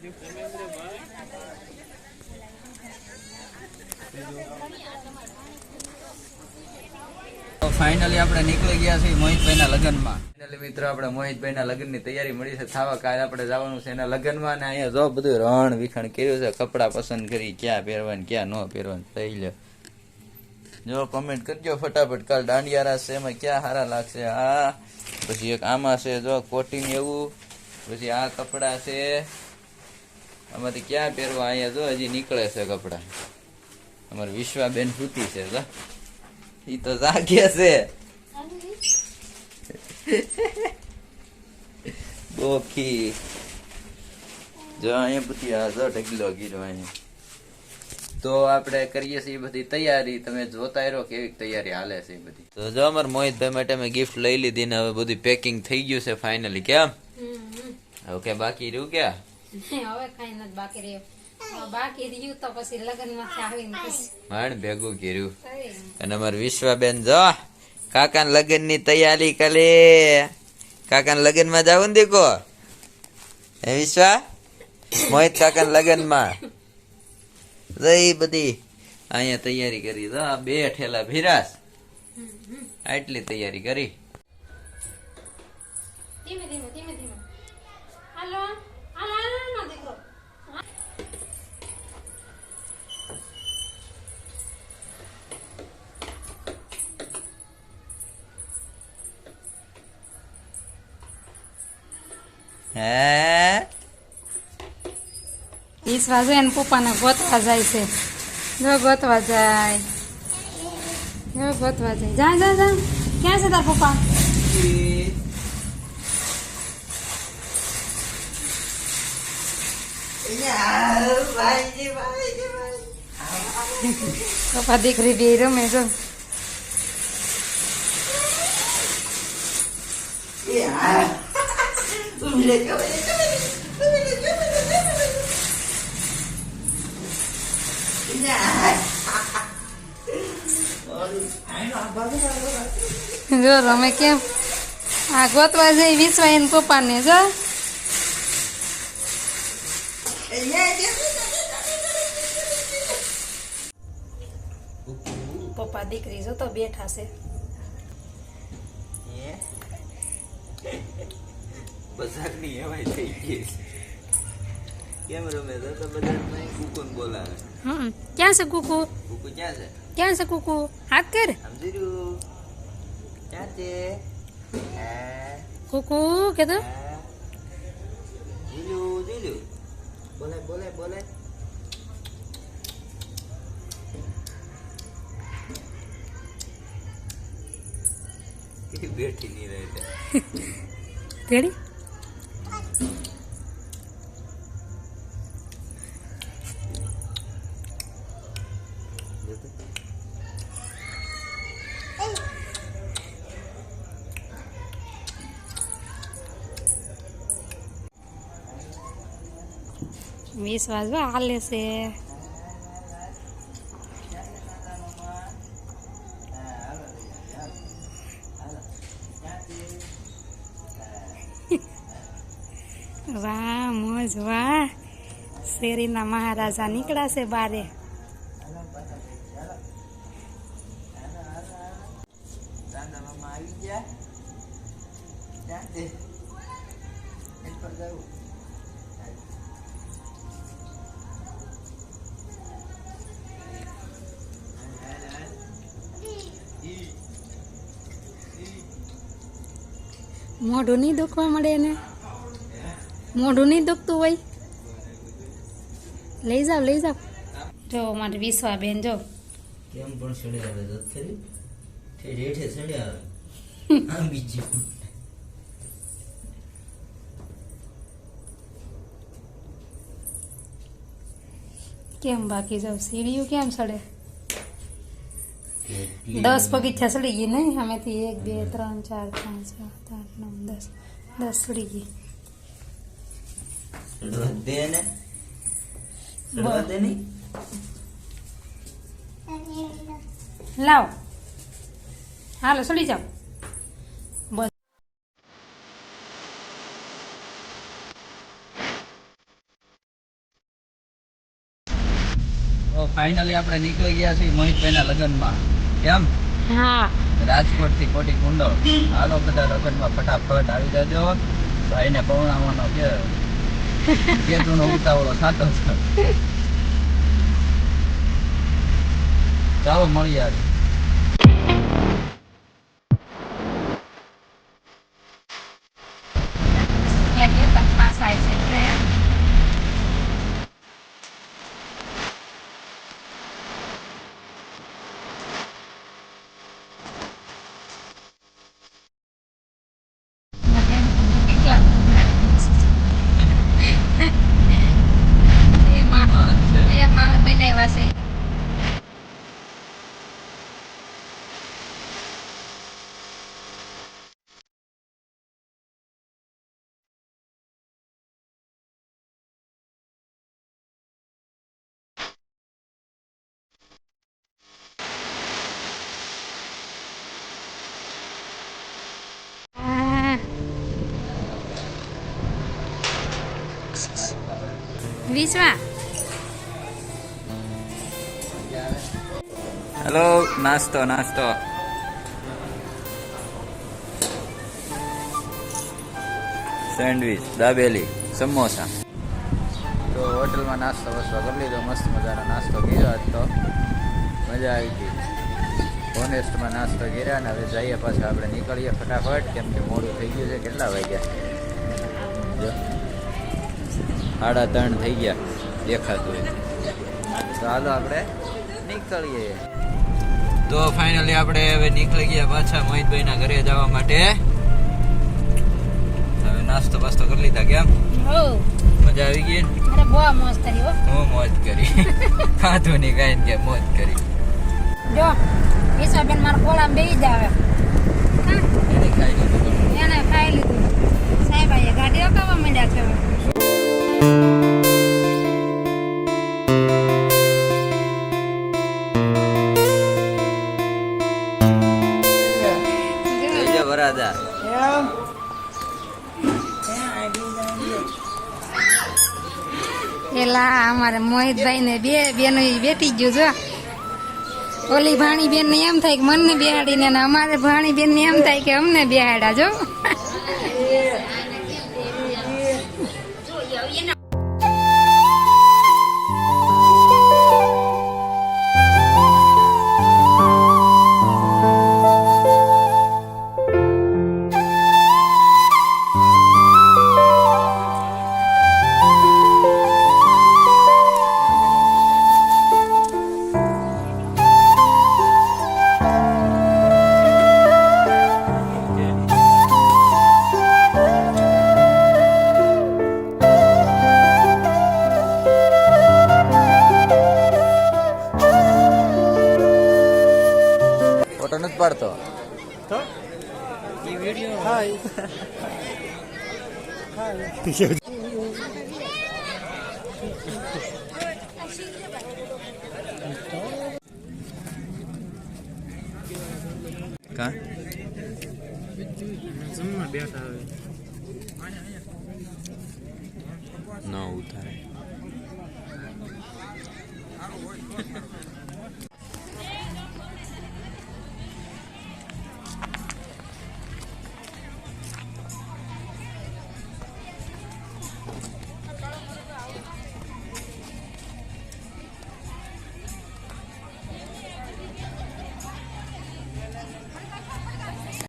કપડાં પસંદ કરી, ક્યાં પહેરવાનું, ક્યાં ન પહેરવાનું થઈ લે જો કમેન્ટ કરજો ફટાફટ, કાલ દાંડિયારા છે, એમાં ક્યાં સારા લાગશે? આ પછી એક આમાં છે, જો કોટિંગ એવું, પછી આ કપડાં છે. આમાંથી ક્યાં પહેરવા? અહીંયા જો હજી નીકળે છે કપડાં. અમારે વિશ્વાબેન સૂતી છે જો. એ તો જાગે છે. બોખી જો અહીંયા બધી આ જો ઢગલો ગીરો અહીંયા. તો આપણે કરીએ છીએ એ બધી તૈયારી. તમે જોતા રહ્યો કેવી તૈયારી હાલે છે એ બધી. તો જો અમાર મોહિતભાઈ માટે મેં ગિફ્ટ લઈ લીધી ને હવે બધું પેકિંગ થઈ ગયું છે ફાઇનલી કેમ? હવે કે બાકી રહ્યું ક્યાં? હવે કઈ નથી બાકી રહ્યું. બાકી રહ્યું તો પછી લગ્નમાંથી આવીને પછી. ભેગું કર્યું. અને અમાર વિશ્વાબેન જો કાકા લગ્નની તૈયારી કરે કાકા લગ્નમાં જાવ ને દીકો હે વિશ્વા? મોહિત કાકા લગ્નમાં જઈ બધી અહીંયા તૈયારી કરી. તો આ બે ઠેલા ભીરાસ આટલી તૈયારી કરી. ધીમે ધીમે. હે? ઈશ્વા છે ને પપ્પાને ગોતવા જાય છે. જો ગોતવા જાય. જો ગોતવા જાય. જા જા જા. ક્યાં છે તાર પપ્પા? પપ્પા દીકરી બે રમે જો. જો રમે કેમ? આ ગોતવા જઈ વિશ્વા એને પપ્પાને, જો. પપ્પા દીકરી જો તો બેઠા છે. બજારની એવાય થઈ ગઈ કેમ રમે તો બજારમાં કુકુન બોલાવે. હમ ક્યાં છે કુકુ? કુકુ ક્યાં છે? ક્યાં છે કુકુ? હાથ કર. સમજી રહ્યું ક્યાં છે? કુકુ કે તો? જીલુ જીલુ. બોલે બોલે બોલાય બેઠી નહીં રહે. રેડી? વિશ્વાસ બા હાલે છે વાહ મોજ વાહ શેરીના મહારાજા નીકળ્યા છે બારે મોઢું નહીં દુખવા મળે એને? મોઢું નહીં દુખતું હોય? લઈ જાઓ લઈ જાઓ. જો મારે વિશ્વા બેન જો. કેમ પણ સડી આવે તો ખરી? ઠેઠે ઠે સડી આવે. આમ બીજી કેમ બાકી જાવ સીડીયું કેમ સડે? દસ પગીચા સડી ગઈ નહીં અમેથી એક બે ત્રણ ચાર પાંચ સાત આઠ નવ દસ દસ સડી ગઈ લાવો હાલો સડી જાઓ બસ ફાઇનલી આપણે નીકળી ગયા છીએ મોહિતભાઈના લગ્નમાં. કેમ હા. રાજકોટથી કોટી કુંડો હાલો બધા લગ્નમાં ફટાફટ આવી જજો. ભાઈ ને પૌણાવાનો કે કેતુનો ઉતાવળો થતો છે ચાલો મળીએ આજે પાછા છે બનાવ્યા છે હેલો નાસ્તો નાસ્તો સેન્ડવીચ દાબેલી સમોસા તો હોટલમાં નાસ્તો વસ્તો કરી લીધો મસ્ત મજાનો નાસ્તો કર્યો આજ તો. મજા આવી ગઈ. ઓનેસ્ટમાં નાસ્તો કર્યા અને હવે જઈએ પાછા આપણે નીકળીએ ફટાફટ કેમ કે મોડું થઈ ગયું છે કેટલા વાગ્યા? જો. સાડા ત્રણ થઈ ગયા દેખાતું હોય તો હાલો આપણે નીકળીએ. તો ફાઇનલી આપણે હવે નીકળી ગયા પાછા મોહિતભાઈના ઘરે જવા માટે. હવે નાસ્તો બાસ્તો કરી લીધા કેમ? હો. મજા આવી ગઈ અરે બહુ મોજ કરી હો. મોજ કરી. ખાધું નહીં કાંઈ કે મોજ કરી. જો વિશ્વાબેન મારા ખોળામાં બેસી જ પેલા અમારે મોહિતભાઈ ને બે બેનો બેઠી ગયું જો ઓલી ભાણી બેન ને એમ થાય કે મને બેહાડીને ને અમારે ભાણી બેન ને એમ થાય કે અમને બેહાડા જો. ફોટો નથી પાડતો કા ન ઉતારે